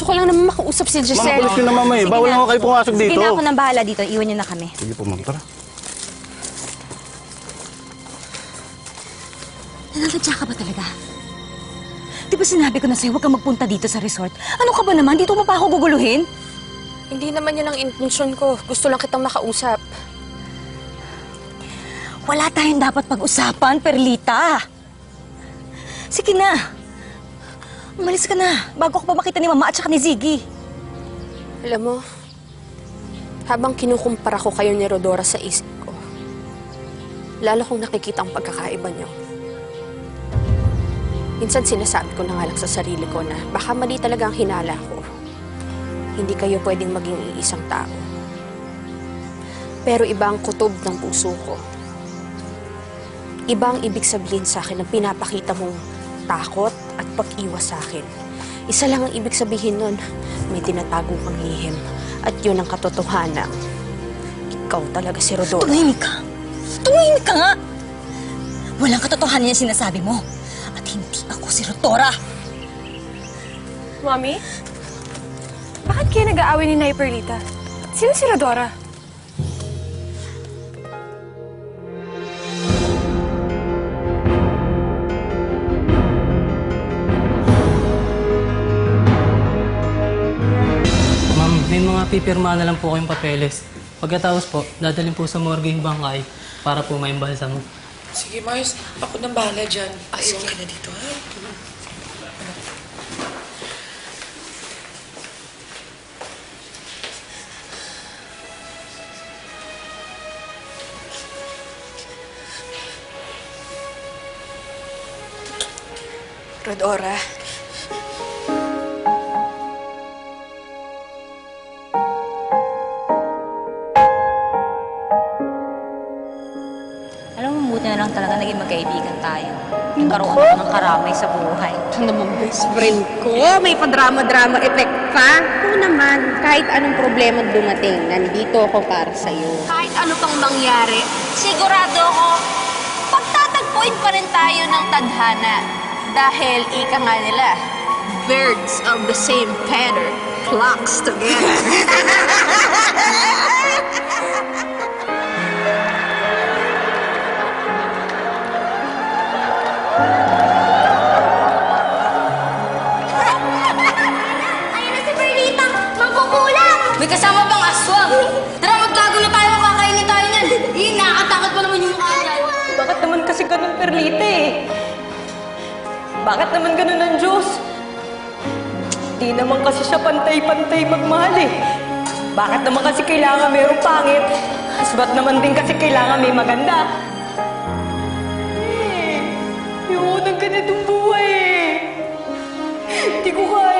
Gusto ko lang naman makausap si Ma'am, Giselle. pulis yun na mama eh. Sige Bawal na. naman kayo pumasok dito. Sige na ako nang bahala dito. Iwan niyo na kami. Sige po, ma'am. Tara. Nananadya ka ba talaga? Di ba sinabi ko na sa'yo, huwag kang magpunta dito sa resort? Ano ka ba naman? Dito mo pa ako guguluhin? Hindi naman yun ang intensyon ko. Gusto lang kitang makausap. Wala tayong dapat pag-usapan, Perlita. Sige na. Umalis ka na, bago ko pa makita ni Mama at saka ni Ziggy. Alam mo, habang kinukumpara ko kayo ni Rodora sa isip ko, lalo kong nakikita ang pagkakaiba niyo. Minsan sinasabi ko na nga lang sa sarili ko na baka mali talaga ang hinala ko. Hindi kayo pwedeng maging iisang tao. Pero iba ang kutob ng puso ko. Iba ang ibig sabihin sa akin ng pinapakita mong takot at pag-iwas sa akin. Isa lang ang ibig sabihin nun, may tinatago kang lihim. At yun ang katotohanan. Ikaw talaga si Rodora. Tumahimik ka. Tumahimik ka nga. Walang katotohanan yung sinasabi mo. At hindi ako si Rotora. Mami? Bakit kayo nag-aaway ni Nay Perlita? Sino si Rodora? Mga pipirma na lang po kayong papeles. Pagkatapos po, dadalhin po sa morgue yung bangkay para po maimbalsa mo. Sige, Mars. Ako nang bahala dyan. Iwan ka na dito, ha? Rodora, lang talaga naging magkaibigan tayo. Nagkaroon ako ng karamay sa buhay. ito naman best friend ko. May padrama-drama effect pa. Oo naman, kahit anong problema dumating, nandito ako para sa'yo. Kahit ano pang mangyari, sigurado ako, pagtatagpuin pa rin tayo ng tadhana. Dahil ika nga nila, birds of the same feather flocks together. May kasama bang aswang? Tara, magtago na tayo. Kakainin tayo niyan. Iyon, nakakatakot pa naman yung mukha niya. Bakit naman kasi ganun, Perlita eh? Bakit naman ganun ang Diyos? Di naman kasi siya pantay-pantay magmahal eh. Bakit naman kasi kailangan merong pangit? Asbat naman din kasi kailangan may maganda. Eh, yung unang ganitong buhay eh. Hindi ko kaya.